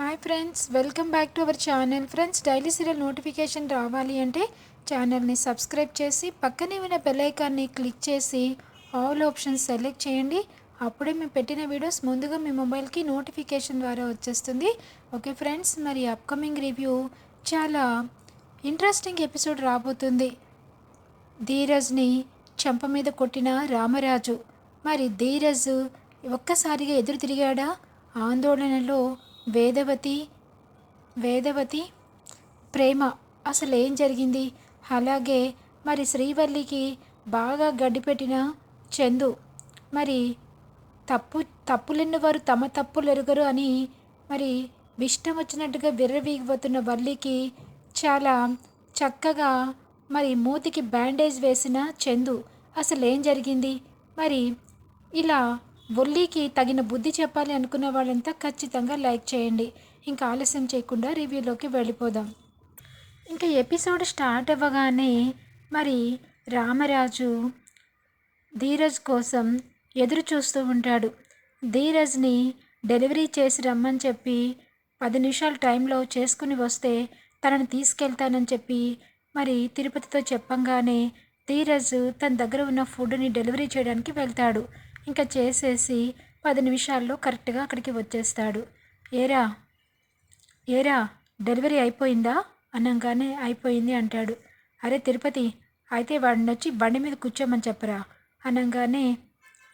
Hi friends welcome back to our channel friends daily serial notification రావాలి అంటే ఛానల్ని subscribe చేసి పక్కనే ఉన్న బెల్లైకాన్ని క్లిక్ చేసి ఆల్ ఆప్షన్స్ సెలెక్ట్ చేయండి. అప్పుడే మేము పెట్టిన వీడియోస్ ముందుగా మీ మొబైల్కి నోటిఫికేషన్ ద్వారా వచ్చేస్తుంది. ఓకే ఫ్రెండ్స్ మరి అప్కమింగ్ రివ్యూ చాలా ఇంట్రెస్టింగ్ ఎపిసోడ్ రాబోతుంది. ధీరజ్ని చెంప మీద కొట్టిన రామరాజు. మరి ధీరజ్ ఒక్కసారిగా ఎదురు తిరిగాడా? ఆందోళనలో వేదవతి వేదవతి ప్రేమ అసలు ఏం జరిగింది? అలాగే మరి శ్రీవల్లికి బాగా గడ్డిపెట్టిన చందు మరి తప్పు తప్పులెన్ను వారు తమ తప్పులు ఎరుగరు అని మరి ఇష్టం వచ్చినట్టుగా విర్రవీగిపోతున్న వల్లికి చాలా చక్కగా మరి మూతికి బ్యాండేజ్ వేసిన చందు అసలు ఏం జరిగింది? మరి ఇలా ఒల్లీకి తగిన బుద్ధి చెప్పాలి అనుకున్న వాళ్ళంతా ఖచ్చితంగా లైక్ చేయండి. ఇంకా ఆలస్యం చేయకుండా రివ్యూలోకి వెళ్ళిపోదాం. ఇంకా ఎపిసోడ్ స్టార్ట్ అవ్వగానే మరి రామరాజు ధీరజ్ కోసం ఎదురు చూస్తూ ఉంటాడు. ధీరజ్ని డెలివరీ చేసి రమ్మని చెప్పి పది నిమిషాల టైంలో చేసుకుని వస్తే తనని తీసుకెళ్తానని చెప్పి మరి తిరుపతితో చెప్పంగానే ధీరజ్ తన దగ్గర ఉన్న ఫుడ్ని డెలివరీ చేయడానికి వెళ్తాడు. ఇంకా చేసేసి పది నిమిషాల్లో కరెక్ట్గా అక్కడికి వచ్చేస్తాడు. ఏరా ఏరా డెలివరీ అయిపోయిందా? అనగానే అయిపోయింది అంటాడు. అరే తిరుపతి అయితే వాడిని వచ్చి బండి మీద కూర్చోమని చెప్పరా? అనగానే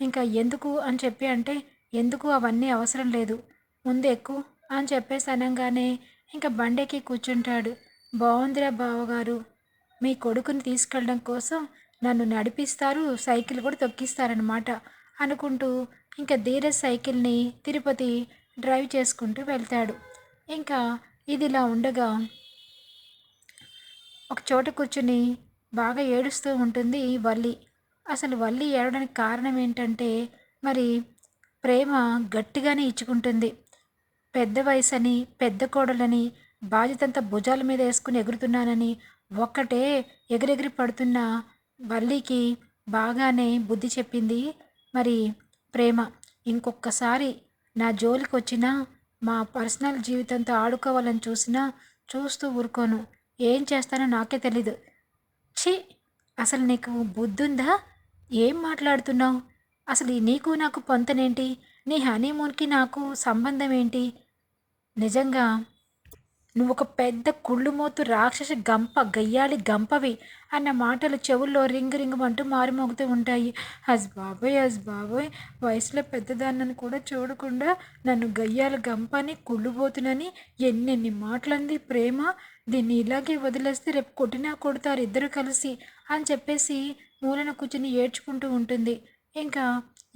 ఇంకా ఎందుకు అని చెప్పి అంటే ఎందుకు అవన్నీ అవసరం లేదు. ముందు ఎక్కువ అని చెప్పేసి అనగానే ఇంకా బండెక్కి కూర్చుంటాడు. బాగుందిరా బావగారు మీ కొడుకుని తీసుకెళ్ళడం కోసం నన్ను నడిపిస్తారు సైకిల్ కూడా తొక్కిస్తారనమాట అనుకుంటూ ఇంకా ధీరజ్ సైకిల్ని తిరుపతి డ్రైవ్ చేసుకుంటూ వెళ్తాడు. ఇంకా ఇదిలా ఉండగా ఒక చోట కూర్చుని బాగా ఏడుస్తూ ఉంటుంది వల్లి. అసలు వల్లి ఏడడానికి కారణం ఏంటంటే మరి ప్రేమ గట్టిగానే ఇచ్చుకుంటుంది. పెద్ద వయసని పెద్ద కోడలని బాధ్యతంతా భుజాల మీద వేసుకుని ఎగురుతున్నానని ఒక్కటే ఎగిరెగిరి పడుతున్న వల్లికి బాగానే బుద్ధి చెప్పింది మరి ప్రేమ ఇంకొకసారి నా జోలికి వచ్చినా మా పర్సనల్ జీవితంతో ఆడుకోవాలని చూసినా చూస్తూ ఊరుకోను. ఏం చేస్తానో నాకే తెలీదు. ఛీ! అసలు నీకు బుద్ధుందా? ఏం మాట్లాడుతున్నావు? అసలు నీకు నాకు పొంతనేంటి? నీ హనీమూన్కి నాకు సంబంధం ఏంటి నిజంగా నువ్వు ఒక పెద్ద కుళ్ళుమోతు రాక్షస గంప గయ్యాలి గంపవి అన్న మాటలు చెవుల్లో రింగ్ రింగమంటూ మారుమోగుతూ ఉంటాయి. హజ్ బాబోయ్ హజ్ బాబోయ్ వయసులో పెద్దదాన్నని కూడా చూడకుండా నన్ను గయ్యాల గంపని కుళ్ళుబోతునని ఎన్నెన్ని మాటలంది ప్రేమ. దీన్ని ఇలాగే వదిలేస్తే రేపు కొట్టినా కొడతారు ఇద్దరు కలిసి అని చెప్పేసి మూలన కూర్చుని ఏడ్చుకుంటూ ఉంటుంది. ఇంకా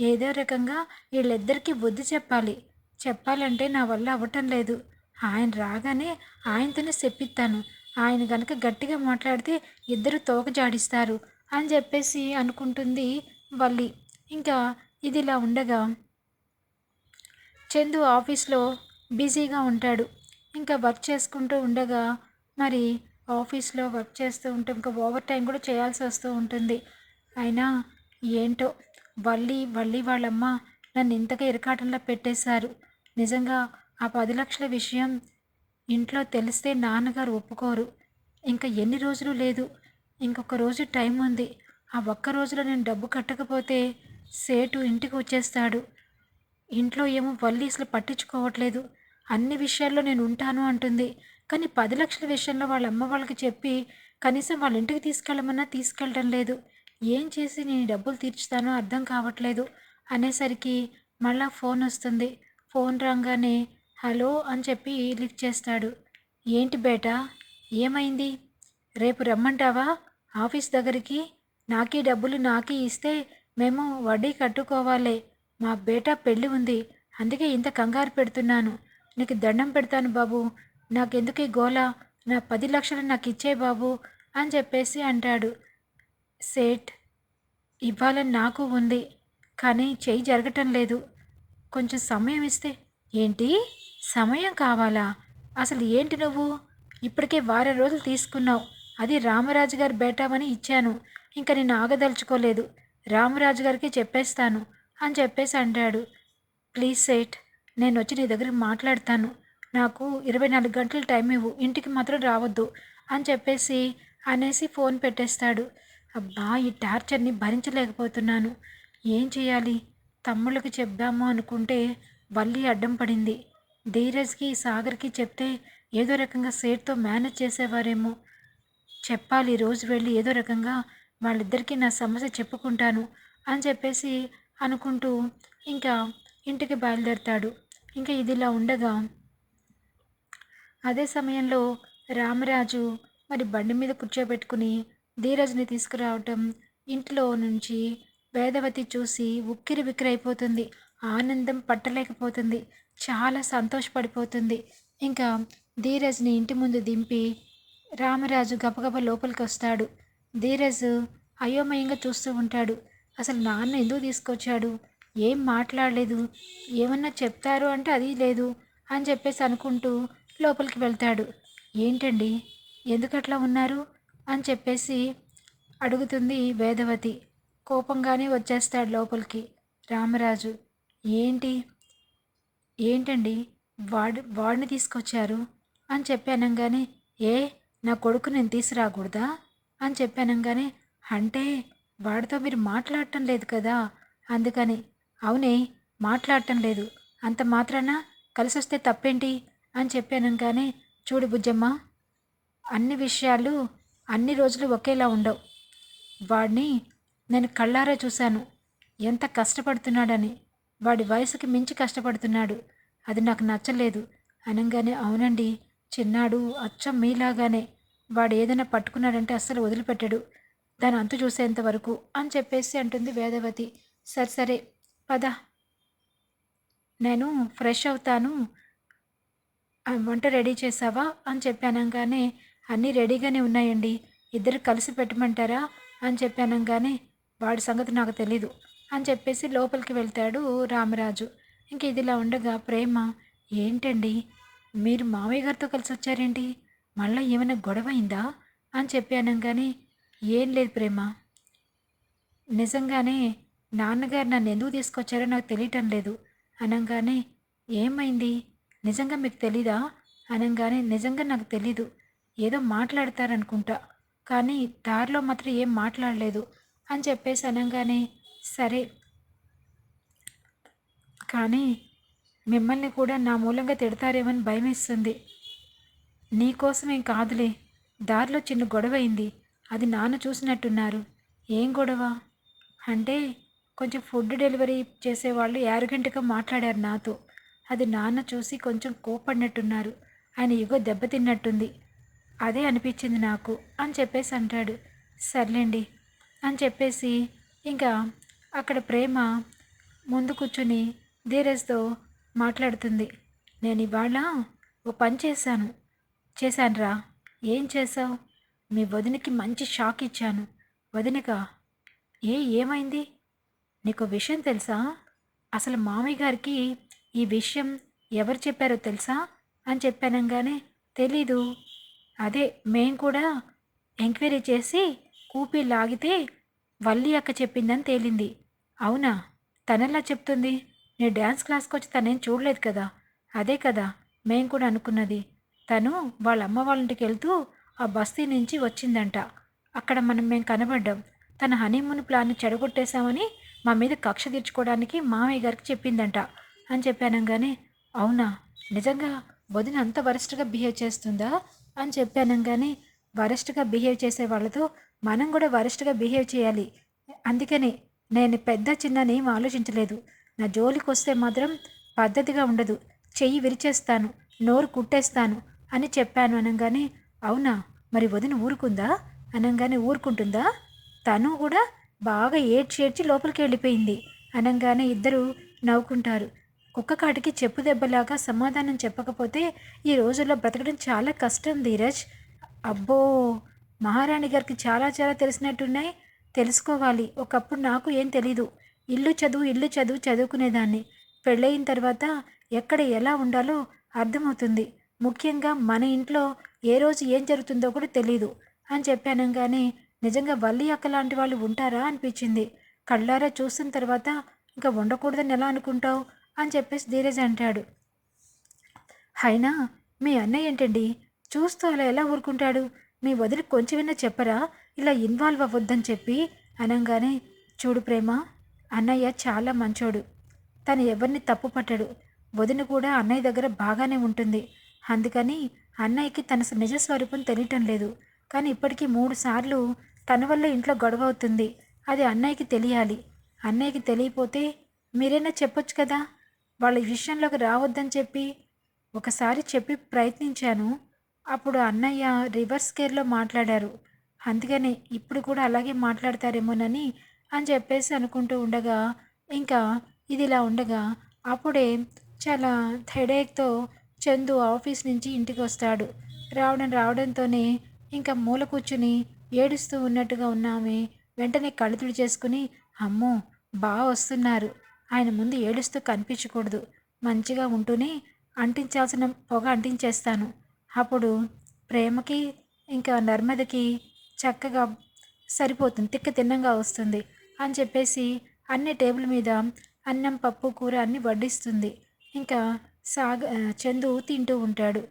ఏదో రకంగా వీళ్ళిద్దరికీ బుద్ధి చెప్పాలి. చెప్పాలంటే నా వల్ల అవ్వటం లేదు. ఆయన రాగానే ఆయనతోనే చెప్పిస్తాను. ఆయన కనుక గట్టిగా మాట్లాడితే ఇద్దరు తోక జాడిస్తారు అని చెప్పేసి అనుకుంటుంది వల్లి. ఇంకా ఇది ఇలా ఉండగా చందు ఆఫీస్లో బిజీగా ఉంటాడు. ఇంకా వర్క్ చేసుకుంటూ ఉండగా మరి ఆఫీస్లో వర్క్ చేస్తూ ఉంటే ఇంకా ఓవర్ టైం కూడా చేయాల్సి వస్తూ ఉంటుంది. అయినా ఏంటో వల్లి వల్లి వాళ్ళమ్మ నన్ను ఇంతగా ఇరకాటంలో పెట్టేశారు. నిజంగా ఆ పది లక్షల విషయం ఇంట్లో తెలిస్తే నాన్నగారు ఒప్పుకోరు. ఇంకా ఎన్ని రోజులు లేదు. ఇంకొక రోజు టైం ఉంది. ఆ ఒక్క రోజులో నేను డబ్బు కట్టకపోతే సేటు ఇంటికి వచ్చేస్తాడు. ఇంట్లో ఏమో వల్లి అసలు పట్టించుకోవట్లేదు. అన్ని విషయాల్లో నేను ఉంటాను అంటుంది. కానీ పది లక్షల విషయంలో వాళ్ళ అమ్మ వాళ్ళకి చెప్పి కనీసం వాళ్ళ ఇంటికి తీసుకెళ్ళమన్నా తీసుకెళ్ళడం లేదు. ఏం చేసి నేను డబ్బులు తీర్చుతానో అర్థం కావట్లేదు అనేసరికి మళ్ళా ఫోన్ వస్తుంది. ఫోన్ రాగానే హలో అని చెప్పి లిఫ్ట్ చేస్తాడు. ఏంటి బేటా? ఏమైంది? రేపు రమ్మంటావా? ఆఫీస్ దగ్గరికి నాకీ డబ్బులు నాకీ ఇస్తే మేము వడ్డీ కట్టుకోవాలి. మా బేటా పెళ్ళి ఉంది. అందుకే ఇంత కంగారు పెడుతున్నాను. నీకు దండం పెడతాను బాబు. నాకెందుకు ఈ గోల? నా పది లక్షలు నాకు ఇచ్చే బాబు అని చెప్పేసి అంటాడు. సేట్ ఇవ్వాలని నాకు ఉంది కానీ చెయ్యి జరగటం లేదు. కొంచెం సమయం ఇస్తే ఏంటి? సమయం కావాలా? అసలు ఏంటి నువ్వు? ఇప్పటికే వారం రోజులు తీసుకున్నావు. అది రామరాజు గారి బేటామని ఇచ్చాను. ఇంకా నేను ఆగదలుచుకోలేదు. రామరాజు గారికి చెప్పేస్తాను అని చెప్పేసి అంటాడు. ప్లీజ్ సేట్ నేను వచ్చి నీ దగ్గర మాట్లాడతాను. నాకు ఇరవై నాలుగు గంటలు టైం ఇవ్వు. ఇంటికి మాత్రం రావద్దు అని చెప్పేసి అనేసి ఫోన్ పెట్టేస్తాడు. అబ్బా ఈ టార్చర్ని భరించలేకపోతున్నాను. ఏం చేయాలి? తమ్ముళ్ళకి చెప్దాము అనుకుంటే వల్లి అడ్డం పడింది. ధీరజ్కి సాగర్కి చెప్తే ఏదో రకంగా సేట్తో మేనేజ్ చేసేవారేమో. చెప్పాలి రోజు వెళ్ళి ఏదో రకంగా వాళ్ళిద్దరికీ నా సమస్య చెప్పుకుంటాను అని చెప్పేసి అనుకుంటూ ఇంకా ఇంటికి బయలుదేరతాడు. ఇంకా ఇదిలా ఉండగా అదే సమయంలో రామరాజు మరి బండి మీద కూర్చోబెట్టుకుని ధీరజ్ని తీసుకురావటం ఇంట్లో నుంచి వేదవతి చూసి ఉక్కిరి బిక్కిరైపోతుంది. ఆనందం పట్టలేకపోతుంది. చాలా సంతోషపడిపోతుంది. ఇంకా ధీరజ్ని ఇంటి ముందు దింపి రామరాజు గబగబ లోపలికి వస్తాడు. ధీరజ్ అయోమయంగా చూస్తూ ఉంటాడు. అసలు నాన్న ఎందుకు తీసుకొచ్చాడు? ఏం మాట్లాడలేదు? ఏమన్నా చెప్తారు అంటే అది లేదు అని చెప్పేసి అనుకుంటూ లోపలికి వెళ్తాడు. ఏంటండి? ఎందుకట్లా ఉన్నారు? అని చెప్పేసి అడుగుతుంది వేదవతి. కోపంగానే వచ్చేస్తాడు లోపలికి రామరాజు. ఏంటి? ఏంటండి? వాడు వాడిని తీసుకొచ్చారు? అని చెప్పానంగానే ఏ నా కొడుకు నేను తీసుకురాకూడదా? అని చెప్పానంగానే అంటే వాడితో మీరు మాట్లాడటం లేదు కదా? అందుకని అవునే మాట్లాడటం లేదు. అంత మాత్రాన కలిసి వస్తే తప్పేంటి? అని చెప్పానంగానే చూడు బుజ్జమ్మ అన్ని విషయాలు అన్ని రోజులు ఒకేలా ఉండవు. వాడిని నేను కళ్ళారా చూశాను. ఎంత కష్టపడుతున్నాడని. వాడి వయసుకి మించి కష్టపడుతున్నాడు. అది నాకు నచ్చలేదు. అనగానే అవునండి చిన్నాడు అచ్చం మీలాగానే. వాడు ఏదైనా పట్టుకున్నాడంటే అస్సలు వదిలిపెట్టాడు. దాని అంతు చూసేంత వరకు అని చెప్పేసి అంటుంది వేదవతి. సరే సరే పద. నేను ఫ్రెష్ అవుతాను. వంట రెడీ చేసావా అని చెప్పానంగానే అన్నీ రెడీగానే ఉన్నాయండి. ఇద్దరు కలిసి పెట్టమంటారా? అని చెప్పానంగానే వాడి సంగతి నాకు తెలీదు. అని చెప్పేసి లోపలికి వెళ్తాడు రామరాజు. ఇంక ఇదిలా ఉండగా ప్రేమ ఏంటండి? మీరు మావయ్య గారితో కలిసి వచ్చారేంటి? మళ్ళీ ఏమైనా గొడవ అయిందా అని కానీ ఏం లేదు ప్రేమ. నిజంగానే నాన్నగారు నన్ను ఎందుకు తీసుకొచ్చారో నాకు తెలియటం లేదు. అనగానే ఏమైంది? నిజంగా మీకు తెలీదా? అనగానే నిజంగా నాకు తెలీదు. ఏదో మాట్లాడతారనుకుంటా. కానీ దారిలో మాత్రం ఏం మాట్లాడలేదు. అని చెప్పేసి అనగానే సరే. కానీ మిమ్మల్ని కూడా నా మూలంగా తిడతారేమని భయమేస్తుంది. నీకోసమేం కాదులే. దారిలో చిన్న గొడవ అయింది అది నాన్న చూసినట్టున్నారు. ఏం గొడవ? అంటే కొంచెం ఫుడ్ డెలివరీ చేసేవాళ్ళు యారగంటగా మాట్లాడారు నాతో. అది నాన్న చూసి కొంచెం కోపడినట్టున్నారు ఆయన ఇగో దెబ్బతిన్నట్టుంది అదే అనిపించింది నాకు అని చెప్పేసి అంటాడు. సర్లేండి అని చెప్పేసి ఇంకా అక్కడ ప్రేమ ముందు కూర్చుని ధీరజ్తో మాట్లాడుతుంది. నేను ఇవాళ ఓ పని చేశాను. చేశానురా. ఏం చేసావు మీ వదినకి మంచి షాక్ ఇచ్చాను. వదినక ఏ ఏమైంది? నీకు విషయం తెలుసా? అసలు మామయ్య గారికి ఈ విషయం ఎవరు చెప్పారో తెలుసా? అని చెప్పానంగానే తెలీదు. అదే మేం కూడా ఎంక్వైరీ చేసి కూపీ లాగితే వల్లి అక్క చెప్పిందని తేలింది. అవునా? తనెలా చెప్తుంది? నేను డ్యాన్స్ క్లాస్కి వచ్చి తనేం చూడలేదు కదా? అదే కదా మేం కూడా అనుకున్నది. తను వాళ్ళ అమ్మ వాళ్ళ ఇంటికి వెళ్తూ ఆ బస్తీ నుంచి వచ్చిందంట. అక్కడ మనం మేము కనబడ్డాం. తన హనీమూన్ ప్లాన్ చెడగొట్టేశామని మా మీద కక్ష తీర్చుకోవడానికి మామయ్య గారికి చెప్పిందంట. అని చెప్పానంగానే అవునా? నిజంగా వదిన అంత వరస్ట్గా బిహేవ్ చేస్తుందా? అని చెప్పానంగానే వరస్ట్గా బిహేవ్ చేసే వాళ్ళతో మనం కూడా వరస్ట్గా బిహేవ్ చేయాలి. అందుకని నేను పెద్ద చిన్నని ఏం ఆలోచించలేదు. నా జోలికి వస్తే మాత్రం పద్ధతిగా ఉండదు. చెయ్యి విరిచేస్తాను నోరు కుట్టేస్తాను అని చెప్పాను అనగానే అవునా? మరి వదిన ఊరుకుందా? అనగానే ఊరుకుంటుందా? తను కూడా బాగా ఏడ్చి ఏడ్చి లోపలికి వెళ్ళిపోయింది. అనగానే ఇద్దరు నవ్వుకుంటారు. కుక్క కాటికి చెప్పు దెబ్బలాగా సమాధానం చెప్పకపోతే ఈ రోజుల్లో బ్రతకడం చాలా కష్టం ధీరజ్. అబ్బో! మహారాణి గారికి చాలా చాలా తెలిసినట్టున్నాయి. తెలుసుకోవాలి. ఒకప్పుడు నాకు ఏం తెలీదు. ఇల్లు చదువు ఇల్లు చదువు చదువుకునేదాన్ని. పెళ్ళయిన తర్వాత ఎక్కడ ఎలా ఉండాలో అర్థమవుతుంది. ముఖ్యంగా మన ఇంట్లో ఏ రోజు ఏం జరుగుతుందో కూడా తెలీదు. అని చెప్పానంగానే నిజంగా వల్లి అక్క లాంటి వాళ్ళు ఉంటారా అనిపించింది. కళ్ళారా చూసిన తర్వాత ఇంకా ఉండకూడదని ఎలా అనుకుంటావు? అని చెప్పేసి ధీరజ్ అంటాడు. అయినా మీ అన్నయ్య ఏంటండి? చూస్తూ అలా ఎలా ఊరుకుంటాడు? మీ వదిలి కొంచెమైనా చెప్పరా? ఇలా ఇన్వాల్వ్ అవ్వద్దని చెప్పి అనగానే చూడు ప్రేమ అన్నయ్య చాలా మంచోడు. తను ఎవరిని తప్పు పట్టడు. వదిన కూడా అన్నయ్య దగ్గర బాగానే ఉంటుంది. అందుకని అన్నయ్యకి తన నిజ స్వరూపం తెలియటం లేదు. కానీ ఇప్పటికీ మూడు సార్లు తన వల్ల ఇంట్లో గొడవ అవుతుంది. అది అన్నయ్యకి తెలియాలి. అన్నయ్యకి తెలియపోతే మీరైనా చెప్పొచ్చు కదా? వాళ్ళ విషయంలోకి రావద్దని చెప్పి ఒకసారి చెప్పి ప్రయత్నించాను. అప్పుడు అన్నయ్య రివర్స్ కేర్లో మాట్లాడారు. అందుకని ఇప్పుడు కూడా అలాగే మాట్లాడతారేమోనని అని చెప్పేసి అనుకుంటూ ఉండగా ఇంకా ఇది ఇలా ఉండగా అప్పుడే చాలా హెడేక్తో చందు ఆఫీస్ నుంచి ఇంటికి వస్తాడు రావడం రావడంతోనే ఇంకా మూల కూర్చుని ఏడుస్తూ ఉన్నట్టుగా ఉన్నామే వెంటనే కళ్ళు చేసుకుని అమ్మో బాగా వస్తున్నారు. ఆయన ముందు ఏడుస్తూ కనిపించకూడదు. మంచిగా ఉంటూనే అంటించాల్సిన పొగ అంటించేస్తాను. అప్పుడు ప్రేమకి ఇంకా నర్మదకి చక్కగా సరిపోతుంది తిక్క తిన్నంగా వస్తుంది అని చెప్పేసి అన్ని టేబుల్ మీద అన్నం పప్పు కూర అన్ని వడ్డిస్తుంది. ఇంకా సాగ చందు తింటూ ఉంటాడు.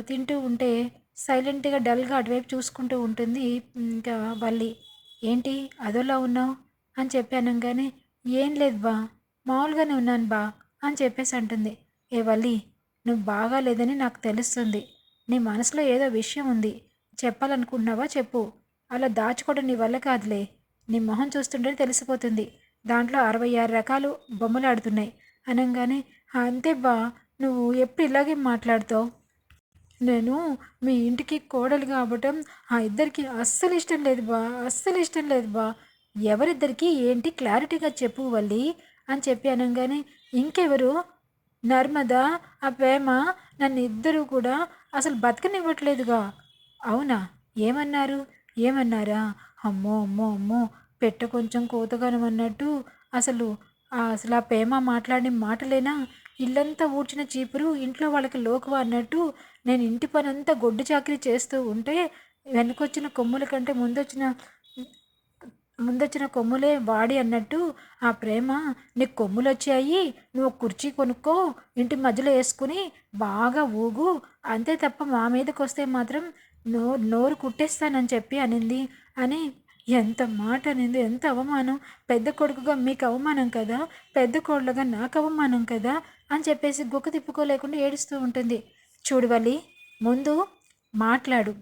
తింటూ ఉంటే సైలెంట్గా డల్గా అటువైపు చూసుకుంటూ ఉంటుంది ఇంకా వల్లి. ఏంటి? అదోలా ఉన్నావు? అని చెప్పాను కానీ ఏం లేదు బా మామూలుగానే ఉన్నాను బా అని చెప్పేసి అంటుంది. ఏ వల్లి నువ్వు బాగా లేదని నాకు తెలుస్తుంది. నీ మనసులో ఏదో విషయం ఉంది. చెప్పాలనుకుంటున్నావా చెప్పు. అలా దాచుకోవడం నీ వల్ల కాదులే. నీ మొహం చూస్తుంటే తెలిసిపోతుంది. దాంట్లో అరవై ఆరు రకాలు బొమ్మలు ఆడుతున్నాయి. అనగానే అంతే బా నువ్వు ఎప్పుడు ఇలాగే మాట్లాడుతావు? నేను మీ ఇంటికి కోడలు కాబటం ఆ ఇద్దరికి అస్సలు ఇష్టం లేదు బా అస్సలు ఇష్టం లేదు బా. ఎవరిద్దరికి ఏంటి క్లారిటీగా చెప్పు వల్లి అని చెప్పి అనగానే ఇంకెవరు? నర్మదా ఆ ప్రేమ నన్ను ఇద్దరూ కూడా అసలు బతకనివ్వట్లేదుగా. అవునా? ఏమన్నారు? ఏమన్నారా? అమ్మో అమ్మో అమ్మో పెట్ట కొంచెం కోతగనమన్నట్టు అసలు అసలు ఆ ప్రేమ మాట్లాడిన మాటలేనా? ఇల్లంతా ఊడ్చిన చీపురు ఇంట్లో వాళ్ళకి లోకువ అన్నట్టు నేను ఇంటి పనంతా గొడ్డు చాకరీ చేస్తూ ఉంటే వెనకొచ్చిన కొమ్ముల కంటే ముందొచ్చిన ముందొచ్చిన కొమ్ములే వాడి అన్నట్టు ఆ ప్రేమ నీకు కొమ్ములు వచ్చాయి నువ్వు కుర్చీ కొనుక్కో ఇంటి మధ్యలో వేసుకుని బాగా ఊగు అంతే తప్ప మా మీదకి వస్తే మాత్రం నో నోరు కుట్టేస్తానని చెప్పి అనింది. అని ఎంత మాట అనింది ఎంత అవమానం. పెద్ద కొడుకుగా మీకు అవమానం కదా పెద్ద కోడలుగా నాకు అవమానం కదా అని చెప్పేసి గుక్క తిప్పుకోలేకుండా ఏడుస్తూ ఉంటుంది. చూడవల్లి ముందు మాట్లాడు.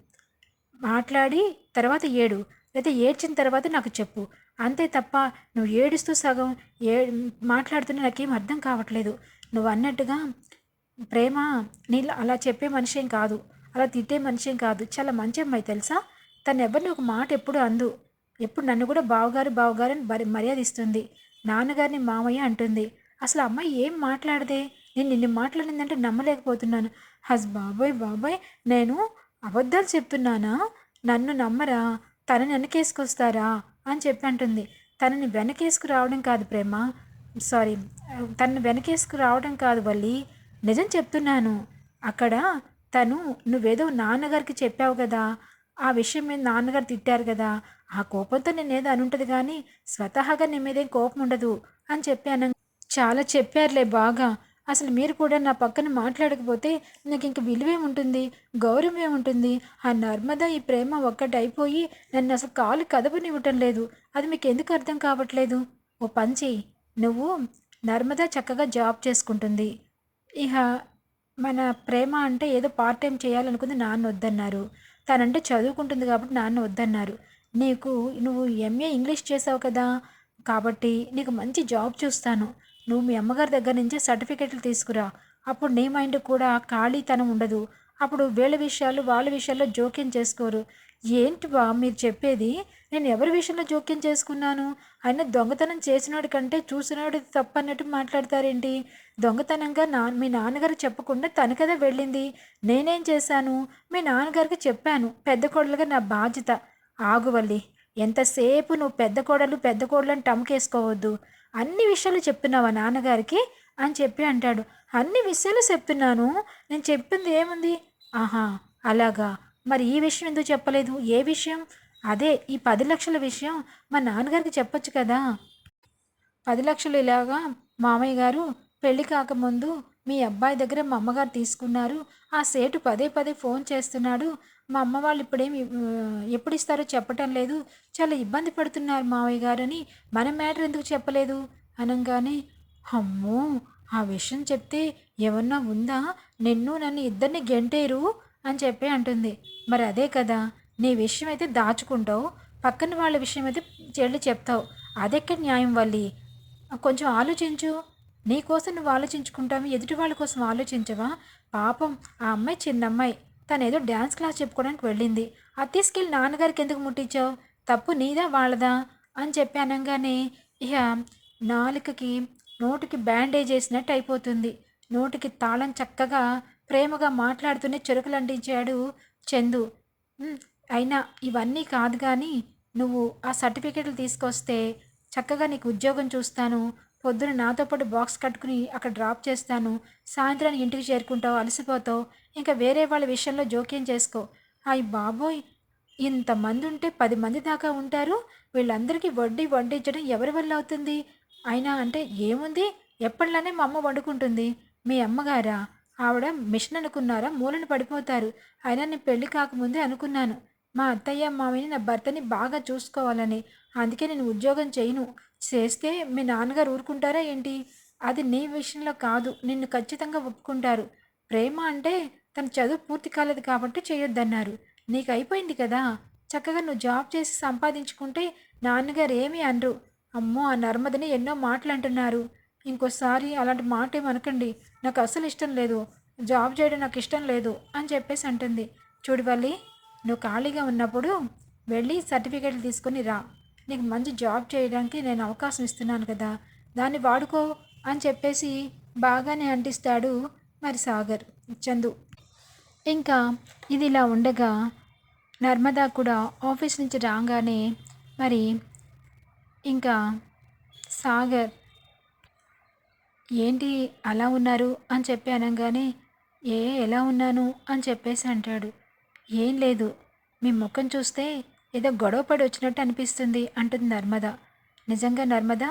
మాట్లాడి తర్వాత ఏడు. లేదా ఏడ్చిన తర్వాత నాకు చెప్పు. అంతే తప్ప నువ్వు ఏడుస్తూ సగం ఏ మాట్లాడుతున్న నాకేం అర్థం కావట్లేదు. నువ్వు అన్నట్టుగా ప్రేమ నీళ్ళు అలా చెప్పే మనిషేం కాదు. అలా తిట్టే మనిషేం కాదు. చాలా మంచి అమ్మాయి తెలుసా? తను ఎవరిని ఒక మాట ఎప్పుడు అందు. ఎప్పుడు నన్ను కూడా బావగారు బావగారు అని మర్యాద ఇస్తుంది నాన్నగారిని మామయ్య అంటుంది. అసలు అమ్మాయి ఏం మాట్లాడదే? నేను నిన్ను మాట్లాడిందంటే నమ్మలేకపోతున్నాను. హస్ బాబాయ్ బాబాయ్ నేను అబద్ధాలు చెప్తున్నానా? నన్ను నమ్మరా? తనని వెనకేసుకొస్తారా అని చెప్పి అంటుంది. తనని వెనకేసుకు రావడం కాదు ప్రేమ. సారీ తనని వెనకేసుకు రావడం కాదు వల్లి. నిజం చెప్తున్నాను. అక్కడ తను నువ్వేదో నాన్నగారికి చెప్పావు కదా. ఆ విషయం మీద నాన్నగారు తిట్టారు కదా. ఆ కోపంతో నేనేదో అని అనుంటుంది కానీ స్వతహాగా నీ మీదేం కోపం ఉండదు అని చెప్పాను చాలా చెప్పారులే బాగా. అసలు మీరు కూడా నా పక్కన మాట్లాడకపోతే నాకు ఇంక విలువేముంటుంది గౌరవం ఆ నర్మద ఈ ప్రేమ ఒక్కటైపోయి నన్ను అసలు కాలు కదపనివ్వటం లేదు. అది మీకు ఎందుకు అర్థం కావట్లేదు? ఓ పంచి నువ్వు నర్మద చక్కగా జాబ్ చేసుకుంటుంది. ఇక మన ప్రేమ అంటే ఏదో పార్ట్ టైం చేయాలనుకుంది నాన్న వద్దన్నారు తనంటే చదువుకుంటుంది కాబట్టి నాన్న వద్దన్నారు నీకు నువ్వు ఎంఏ ఇంగ్లీష్ చేసావు కదా కాబట్టి నీకు మంచి జాబ్ చూస్తాను. నువ్వు మీ అమ్మగారి దగ్గర నుంచే సర్టిఫికెట్లు తీసుకురా. అప్పుడు నీ మైండ్ కూడా ఖాళీతనం ఉండదు. అప్పుడు వీళ్ళ విషయాలు వాళ్ళ విషయాల్లో జోక్యం చేసుకోరు. ఏంటి బా మీరు చెప్పేది? నేను ఎవరి విషయంలో జోక్యం చేసుకున్నాను? ఆయన దొంగతనం చేసినాడు కంటే చూసినాడు తప్పన్నట్టు మాట్లాడతారేంటి? దొంగతనంగా నా మీ నాన్నగారు చెప్పకుండా తన కదా వెళ్ళింది. నేనేం చేశాను? మీ నాన్నగారికి చెప్పాను. పెద్ద కోడలుగా నా బాధ్యత. ఆగువల్లి ఎంతసేపు నువ్వు పెద్ద కోడలు పెద్ద కోడలను టమకేసుకోవద్దు. అన్ని విషయాలు చెప్తున్నావా నాన్నగారికి? అని చెప్పి అంటాడు. అన్ని విషయాలు చెప్తున్నాను. నేను చెప్పింది ఏముంది? ఆహా అలాగా. మరి ఈ విషయం ఎందుకు చెప్పలేదు? ఏ విషయం? అదే ఈ పది లక్షల విషయం మా నాన్నగారికి చెప్పొచ్చు కదా. పది లక్షలు ఇలాగా మామయ్య గారు పెళ్ళి కాకముందు మీ అబ్బాయి దగ్గర మా అమ్మగారు తీసుకున్నారు. ఆ సేటు పదే పదే ఫోన్ చేస్తున్నాడు. మా అమ్మ వాళ్ళు ఇప్పుడేమి ఎప్పుడు ఇస్తారో చెప్పటం లేదు. చాలా ఇబ్బంది పడుతున్నారు మావయ్య గారని మన మ్యాటర్ ఎందుకు చెప్పలేదు? అనగానే అమ్మో ఆ విషయం చెప్తే ఏమన్నా ఉందా? నిన్ను నన్ను ఇద్దరిని గెంటేరు అని చెప్పి అంటుంది. మరి అదే కదా నీ విషయం అయితే దాచుకుంటావు. పక్కన వాళ్ళ విషయం అయితే చెల్లి చెప్తావు. అదెక్కడ న్యాయం వల్లి? కొంచెం ఆలోచించు. నీ కోసం నువ్వు ఆలోచించుకుంటావు? ఎదుటి వాళ్ళ కోసం ఆలోచించవా? పాపం ఆ అమ్మాయి చిన్న అమ్మాయి తనేదో ఏదో డ్యాన్స్ క్లాస్ చెప్పుకోవడానికి వెళ్ళింది. అది తీసుకెళ్ళి నాన్నగారికి ఎందుకు ముట్టించావు? తప్పు నీదా వాళ్ళదా? అని చెప్పి అనగానే ఇక నాలుకకి నోటికి బ్యాండేజ్ వేసినట్టు అయిపోతుంది. నోటికి తాళం చక్కగా ప్రేమగా మాట్లాడుతూనే చెరుకులు అంటించాడు చందు. అయినా ఇవన్నీ కాదు కానీ నువ్వు ఆ సర్టిఫికెట్లు తీసుకొస్తే చక్కగా నీకు ఉద్యోగం చూస్తాను. పొద్దున నాతో పాటు బాక్స్ కట్టుకుని అక్కడ డ్రాప్ చేస్తాను. సాయంత్రానికి ఇంటికి చేరుకుంటావు అలసిపోతావు. ఇంకా వేరే వాళ్ళ విషయంలో జోక్యం చేసుకో. అయ్యి బాబోయ్! ఇంతమంది ఉంటే పది మంది దాకా ఉంటారు. వీళ్ళందరికీ వడ్డీ వండించడం ఎవరి వల్ల అవుతుంది? అయినా అంటే ఏముంది? ఎప్పటిలానే మా అమ్మ వండుకుంటుంది. మీ అమ్మగారా? ఆవిడ మిషన్ అనుకున్నారా? మూలన పడిపోతారు. అయినా నేను పెళ్ళి కాకముందే అనుకున్నాను. మా అత్తయ్య మామయ్య నా భర్తని బాగా చూసుకోవాలని. అందుకే నేను ఉద్యోగం చేయను. చేస్తే మీ నాన్నగారు ఊరుకుంటారా ఏంటి? అది నీ విషయంలో కాదు. నిన్ను ఖచ్చితంగా ఒప్పుకుంటారు. ప్రేమ అంటే తన చదువు పూర్తి కాలేదు కాబట్టి చేయొద్దన్నారు. నీకు అయిపోయింది కదా? చక్కగా నువ్వు జాబ్ చేసి సంపాదించుకుంటే నాన్నగారు ఏమీ అనరు. అమ్మో ఆ నర్మదని ఎన్నో మాటలు అంటున్నారు. ఇంకోసారి అలాంటి మాట ఏమనకండి నాకు అసలు ఇష్టం లేదు. జాబ్ చేయడం నాకు ఇష్టం లేదు అని చెప్పేసి అంటుంది. చూడు వల్లి నువ్వు ఖాళీగా ఉన్నప్పుడు వెళ్ళి సర్టిఫికేట్లు తీసుకొని రా. నీకు మంచి జాబ్ చేయడానికి నేను అవకాశం ఇస్తున్నాను కదా. దాన్ని వాడుకో అని చెప్పేసి బాగానే అంటిస్తాడు మరి సాగర్ చందు. ఇంకా ఇది ఇలా ఉండగా నర్మదా కూడా ఆఫీస్ నుంచి రాగానే మరి ఇంకా సాగర్ ఏంటి అలా ఉన్నారు? అని చెప్పి అనగానే ఏ ఎలా ఉన్నాను? అని చెప్పేసి అంటాడు. ఏం లేదు. మీ ముఖం చూస్తే ఏదో గొడవ పడి వచ్చినట్టు అనిపిస్తుంది అంటుంది నర్మద. నిజంగా నర్మద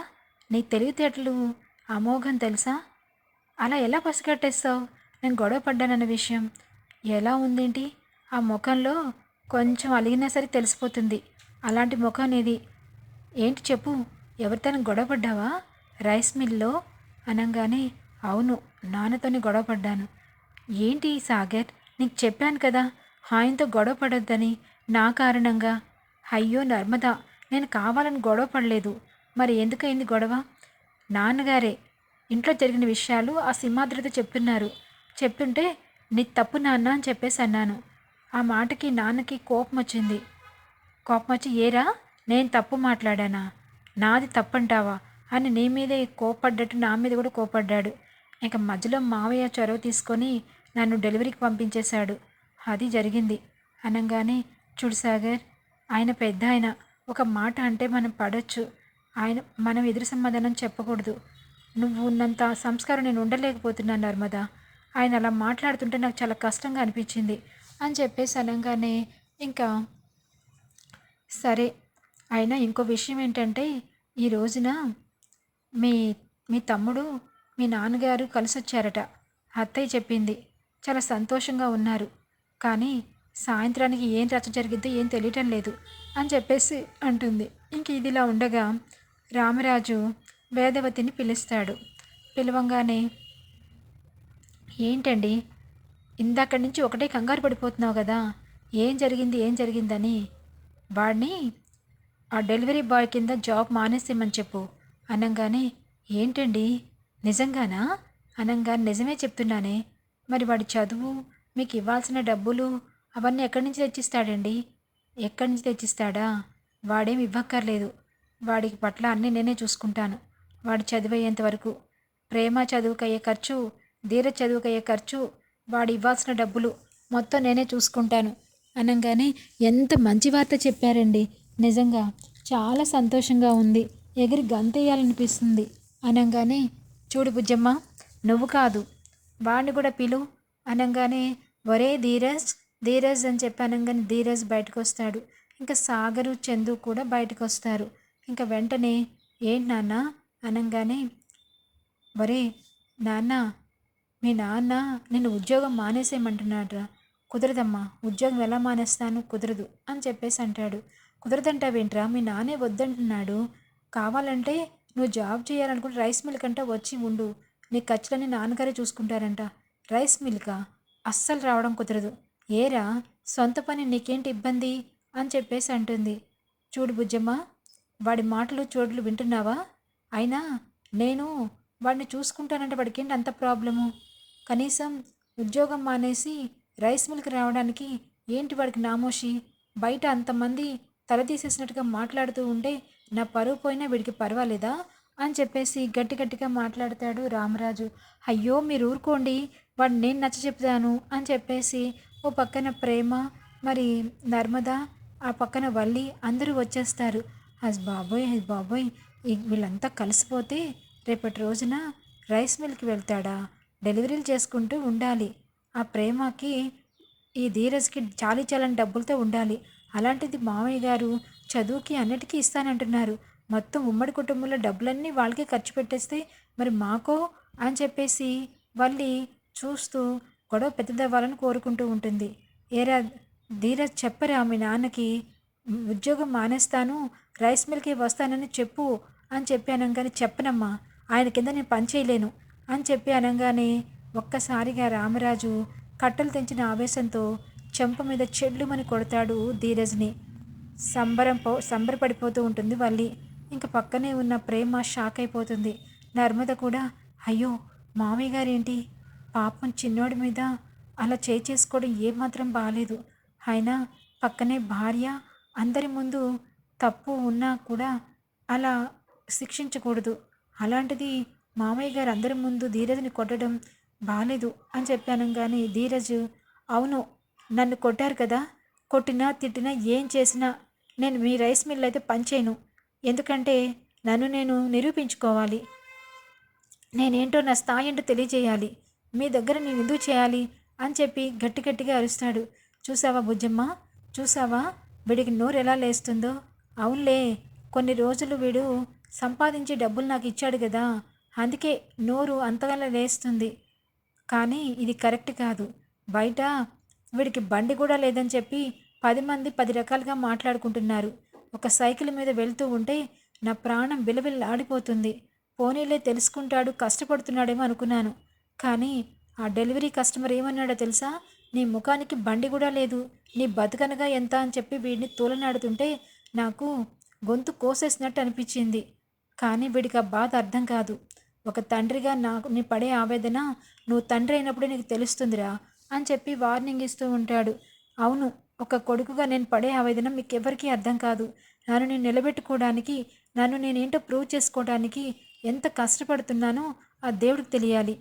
నీ తెలివితేటలు అమోఘం తెలుసా? అలా ఎలా పసిగట్టేస్తావు? నేను గొడవ పడ్డానన్న విషయం ఎలా ఉందేంటి? ఆ ముఖంలో కొంచెం అలిగినా సరే తెలిసిపోతుంది. అలాంటి ముఖం ఇది ఏంటి చెప్పు ఎవరితోనే గొడవ పడ్డావా? రైస్ మిల్లో? అనగానే అవును నాన్నతోనే గొడవ పడ్డాను. ఏంటి సాగర్ నీకు చెప్పాను కదా ఆయనతో గొడవ పడొద్దని నా కారణంగా? అయ్యో నర్మదా నేను కావాలని గొడవ పడలేదు. మరి ఎందుకైంది గొడవ? నాన్నగారే ఇంట్లో జరిగిన విషయాలు ఆ సింహాద్రితో చెప్తున్నారు. చెప్తుంటే నీ తప్పు నాన్న అని చెప్పేసి అన్నాను. ఆ మాటకి నాన్నకి కోపం వచ్చింది. కోపం వచ్చి ఏరా నేను తప్పు మాట్లాడానా? నాది తప్పంటావా? అని నీ మీదే కోపడ్డట్టు నా మీద కూడా కోపడ్డాడు. ఇంకా మధ్యలో మావయ్య చొరవ తీసుకొని నన్ను డెలివరీకి పంపించేశాడు. అది జరిగింది. అనగానే చూడు సాగర్ ఆయన పెద్ద ఆయన. ఒక మాట అంటే మనం పడొచ్చు. ఆయన మనం ఎదురు సమాధానం చెప్పకూడదు. నువ్వు ఉన్నంత సంస్కారం నేను ఉండలేకపోతున్నాను నర్మదా. ఆయన అలా మాట్లాడుతుంటే నాకు చాలా కష్టంగా అనిపించింది అని చెప్పేసి అనగానే ఇంకా సరే. అయినా ఇంకో విషయం ఏంటంటే ఈ రోజున మీ మీ తమ్ముడు మీ నాన్నగారు కలిసి వచ్చారట అత్తయ్య చెప్పింది. చాలా సంతోషంగా ఉన్నారు. కానీ సాయంత్రానికి ఏం రచ్చ జరిగిద్దో ఏం తెలియటం లేదు అని చెప్పేసి అంటుంది. ఇంక ఇదిలా ఉండగా రామరాజు వేదవతిని పిలుస్తాడు. పిలవంగానే ఏంటండి? ఇందాక నుంచి ఒకటే కంగారు పడిపోతున్నావు కదా? ఏం జరిగింది? ఏం జరిగిందని? వాడిని ఆ డెలివరీ బాయ్ కింద జాబ్ మానేసేమని చెప్పు. అనగానే ఏంటండి? నిజంగానా? అనగానే నిజమే చెప్తున్నానే. మరి వాడి చదువు మీకు ఇవ్వాల్సిన డబ్బులు అవన్నీ ఎక్కడి నుంచి తెచ్చిస్తాడండి? ఎక్కడి నుంచి తెచ్చిస్తాడా? వాడేం ఇవ్వక్కర్లేదు. వాడికి పట్ల అన్నీ నేనే చూసుకుంటాను. వాడు చదివయ్యేంత వరకు. ప్రేమ చదువుకయ్యే ఖర్చు ధీర చదువుకయ్యే ఖర్చు వాడు ఇవ్వాల్సిన డబ్బులు మొత్తం నేనే చూసుకుంటాను. అనగానే ఎంత మంచి వార్త చెప్పారండి. నిజంగా చాలా సంతోషంగా ఉంది. ఎగిరి గంతేయాలనిపిస్తుంది అనగానే చూడు బుజ్జమ్మ నువ్వు కాదు. వాడిని కూడా పిలు. అనగానే ఒరే ధీరజ్ ధీరజ్ అని చెప్పి అనగానే ధీరజ్ బయటకు వస్తాడు ఇంకా సాగరు చందు కూడా బయటకు వస్తారు ఇంకా వెంటనే ఏంటి నాన్న? అనగానే ఒరే నాన్న మీ నాన్న నేను ఉద్యోగం మానేసేయమంటున్నాడురా. కుదరదమ్మా ఉద్యోగం ఎలా మానేస్తాను? కుదరదు అని చెప్పేసి అంటాడు. కుదరదంటావేంట్రా? మీ నాన్నే వద్దంటున్నాడు. కావాలంటే నువ్వు జాబ్ చేయాలనుకుంటే రైస్ మిల్క్ అంట వచ్చి ఉండు. నీ ఖర్చులన్నీ నాన్నగారే చూసుకుంటారంట. రైస్ మిల్కా? అస్సలు రావడం కుదరదు. ఏరా సొంత పని నీకేంటి ఇబ్బంది? అని చెప్పేసి అంటుంది. చూడు బుజ్జమ్మ వాడి మాటలు చోట్లు వింటున్నావా? అయినా నేను వాడిని చూసుకుంటానంటే వాడికి ఏంటి అంత ప్రాబ్లము? కనీసం ఉద్యోగం మానేసి రైస్ మిల్క్ రావడానికి ఏంటి వాడికి నామోషి? బయట అంతమంది తల తీసేసినట్టుగా మాట్లాడుతూ ఉంటే నా పరువు పోయినా వీడికి పర్వాలేదా? అని చెప్పేసి గట్టి గట్టిగా మాట్లాడతాడు రామరాజు. అయ్యో మీరు ఊరుకోండి. వాడు నేను నచ్చ చెప్తాను అని చెప్పేసి ఓ పక్కన ప్రేమ మరి నర్మద ఆ పక్కన వల్లి అందరూ వచ్చేస్తారు. హస్ బాబోయ్ హస్ బాబోయ్ వీళ్ళంతా కలిసిపోతే రేపటి రోజున రైస్ మిల్కి వెళ్తాడా? డెలివరీలు చేసుకుంటూ ఉండాలి. ఆ ప్రేమకి ఈ ధీరజ్కి చాలీ చాలని డబ్బులతో ఉండాలి. అలాంటిది మామయ్య గారు చదువుకి అన్నిటికీ ఇస్తానంటున్నారు. మొత్తం ఉమ్మడి కుటుంబంలో డబ్బులన్నీ వాళ్ళకే ఖర్చు పెట్టేస్తే మరి మాకో? అని చెప్పేసి వాళ్ళి చూస్తూ గొడవ పెద్దదవ్వాలని కోరుకుంటూ ఉంటుంది. ఏరా ధీరజ్ చెప్పరా మీ నాన్నకి ఉద్యోగం మానేస్తాను రైస్ మిల్కి వస్తానని చెప్పు అని చెప్పి అనగానే చెప్పనమ్మా ఆయన కింద నేను పని చేయలేను అని చెప్పి అనగానే ఒక్కసారిగా రామరాజు కట్టలు తెంచిన ఆవేశంతో చెంప మీద చెల్లుమని కొడతాడు ధీరజ్ని. సంబరం పో సంబరపడిపోతూ ఉంటుంది వల్లి. ఇంక పక్కనే ఉన్న ప్రేమ షాక్ అయిపోతుంది. నర్మద కూడా అయ్యో మామయ్య గారేంటి పాపం చిన్నోడి మీద అలా చేయి చేసుకోవడం ఏమాత్రం బాగాలేదు అయినా పక్కనే భార్య అందరి ముందు తప్పు ఉన్నా కూడా అలా శిక్షించకూడదు. అలాంటిది మామయ్య గారు అందరి ముందు ధీరజ్ని కొట్టడం బాగాలేదు అని చెప్పాను కానీ ధీరజ్ అవును నన్ను కొట్టారు కదా. కొట్టినా తిట్టినా ఏం చేసినా నేను మీ రైస్ మిల్ అయితే పనిచేయను ఎందుకంటే నన్ను నేను నిరూపించుకోవాలి. నేనేంటో నా స్థాయి ఏంటో తెలియజేయాలి. మీ దగ్గర నేను ఎందుకు చేయాలి? అని చెప్పి గట్టి గట్టిగా అరుస్తాడు. చూసావా బుజ్జమ్మ? చూసావా వీడికి నోరు ఎలా లేస్తుందో? అవునులే కొన్ని రోజులు వీడు సంపాదించి డబ్బులు నాకు ఇచ్చాడు కదా అందుకే నోరు అంతగా లేస్తుంది. కానీ ఇది కరెక్ట్ కాదు. బయట వీడికి బండి కూడా లేదని చెప్పి పది మంది పది రకాలుగా మాట్లాడుకుంటున్నారు. ఒక సైకిల్ మీద వెళ్తూ ఉంటే నా ప్రాణం విలవిల్లాడిపోతుంది పోనీలే తెలుసుకుంటాడు కష్టపడుతున్నాడేమో అనుకున్నాను. కానీ ఆ డెలివరీ కస్టమర్ ఏమన్నాడో తెలుసా? నీ ముఖానికి బండి కూడా లేదు. నీ బతుకనగా ఎంత అని చెప్పి వీడిని తూలనాడుతుంటే నాకు గొంతు కోసేసినట్టు అనిపించింది. కానీ వీడికి ఆ బాధ అర్థం కాదు. ఒక తండ్రిగా నాకు నీ పడే ఆవేదన నువ్వు తండ్రి అయినప్పుడే నీకు తెలుస్తుందిరా అని చెప్పి వార్నింగ్ ఇస్తూ ఉంటాడు. అవును ఒక కొడుకుగా నేను పడే ఆవేదన మీకు ఎవరికీ అర్థం కాదు. నన్ను నేను నిలబెట్టుకోవడానికి నన్ను నేనేంటో ప్రూవ్ చేసుకోవడానికి ఎంత కష్టపడుతున్నానో ఆ దేవుడికి తెలియాలి.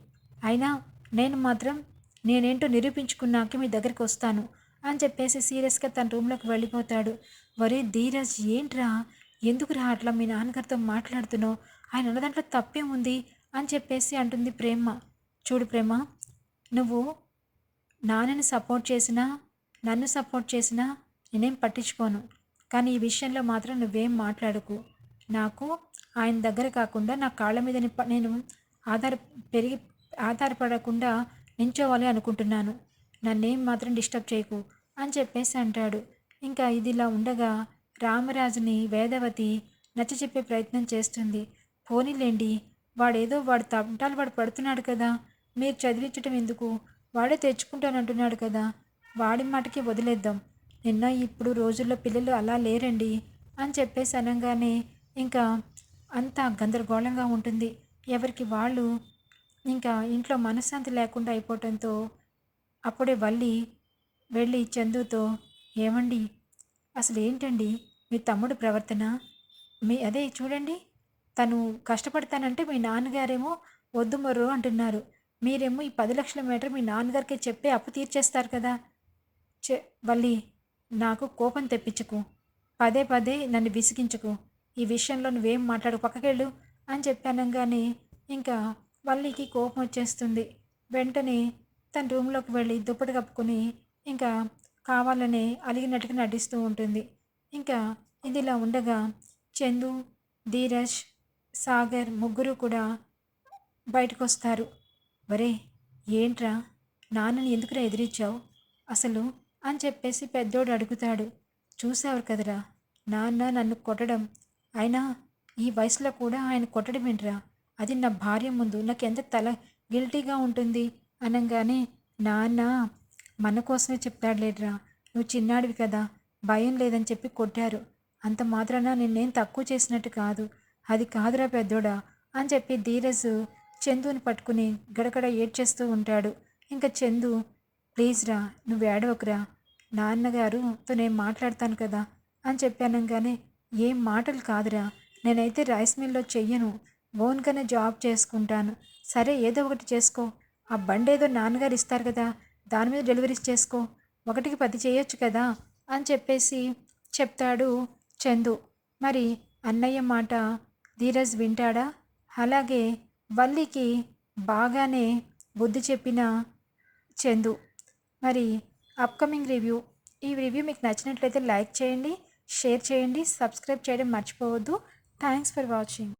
అయినా నేను మాత్రం నేనేంటో నిరూపించుకున్నాక మీ దగ్గరికి వస్తాను అని చెప్పేసి సీరియస్గా తన రూమ్లోకి వెళ్ళిపోతాడు. వరే ధీరజ్ ఏంట్రా? ఎందుకురా అట్లా మీ నాన్నగారితో మాట్లాడుతున్నావు? ఆయన ఉన్న దాంట్లో తప్పే ఉంది అని చెప్పేసి అంటుంది ప్రేమ. చూడు ప్రేమ నువ్వు నాన్నని సపోర్ట్ చేసినా నన్ను సపోర్ట్ చేసినా నేనేం పట్టించుకోను. కానీ ఈ విషయంలో మాత్రం నువ్వేం మాట్లాడకు. నాకు ఆయన దగ్గర కాకుండా నా కాళ్ళ మీద నేను ఆధార పెరిగి ఆధారపడకుండా నించోవాలి అనుకుంటున్నాను. నన్నేం మాత్రం డిస్టర్బ్ చేయకు అని చెప్పేసి అంటాడు. ఇంకా ఇదిలా ఉండగా రామరాజుని వేదవతి నచ్చ చెప్పే ప్రయత్నం చేస్తుంది. పోనీలేండి వాడేదో వాడు తంటాలు వాడు పడుతున్నాడు కదా మీరు చదివించటం ఎందుకు? వాడే తెచ్చుకుంటానంటున్నాడు కదా వాడి మాటకి వదిలేద్దాం. నిన్న ఇప్పుడు రోజుల్లో పిల్లలు అలా లేరండి అని చెప్పేసి అనగానే ఇంకా అంతా గందరగోళంగా ఉంటుంది. ఎవరికి వాళ్ళు ఇంకా ఇంట్లో మనశ్శాంతి లేకుండా అయిపోవటంతో అప్పుడే వల్లి వెళ్ళి చందుతో ఏమండి? అసలు ఏంటండి? మీ తమ్ముడు ప్రవర్తన? మీ అదే చూడండి తను కష్టపడతానంటే మీ నాన్నగారేమో వద్దు మరో అంటున్నారు. మీరేమో ఈ పది లక్షల మీటర్ మీ నాన్నగారికి చెప్పి అప్పు తీర్చేస్తారు కదా. చె వల్లి నాకు కోపం తెప్పించకు. పదే పదే నన్ను విసిగించకు. ఈ విషయంలో నువ్వేం మాట్లాడు పక్కకెళ్ళు అని చెప్పానంగానే ఇంకా వల్లికి కోపం వచ్చేస్తుంది. వెంటనే తన రూమ్లోకి వెళ్ళి దుప్పటి కప్పుకొని ఇంకా కావాలనే అలిగినట్టుగా నటిస్తూ ఉంటుంది. ఇంకా ఇదిలా ఉండగా చందు ధీరజ్ సాగర్ ముగ్గురు కూడా బయటకు వస్తారు వరే ఏంట్రా? నాన్నని ఎందుకురా ఎదిరించావు? అసలు అని చెప్పేసి పెద్దోడు అడుగుతాడు. చూసావు కదరా? నాన్న నన్ను కొట్టడం. అయినా ఈ వయసులో కూడా ఆయన కొట్టడం ఏంట్రా? అది నా భార్య ముందు నాకు ఎంత తల గిల్టీగా ఉంటుంది అనగానే నాన్న మన కోసమే చెప్తాడులేట్రా నువ్వు చిన్నాడివి కదా భయం లేదని చెప్పి కొట్టారు. అంత మాత్రాన నిన్నేం తక్కువ చేసినట్టు కాదు. అది కాదురా పెద్దోడా అని చెప్పి ధీరజ్ చందుని పట్టుకుని గడగడ ఏడ్చేస్తూ ఉంటాడు. ఇంకా చందు ప్లీజ్ రా నువ్వు ఏడవకురా. నాన్నగారుతో నేను మాట్లాడతాను కదా అని చెప్పానంగానే ఏం మాటలు కాదురా. నేనైతే రైస్ మిల్లో చెయ్యను. ఓన్గానే జాబ్ చేసుకుంటాను. సరే ఏదో ఒకటి చేసుకో. ఆ బండి ఏదో నాన్నగారు ఇస్తారు కదా దాని మీద డెలివరీస్ చేసుకో. ఒకటికి పది చేయొచ్చు కదా అని చెప్పేసి చెప్తాడు చందు. మరి అన్నయ్య మాట ధీరజ్ వింటాడా? అలాగే వల్లికి బాగానే బుద్ధి చెప్పిన చందు. మరి అప్కమింగ్ రివ్యూ. ఈ రివ్యూ మీకు నచ్చినట్లయితే లైక్ చేయండి షేర్ చేయండి సబ్స్క్రైబ్ చేయడం మర్చిపోవద్దు. Thanks for watching.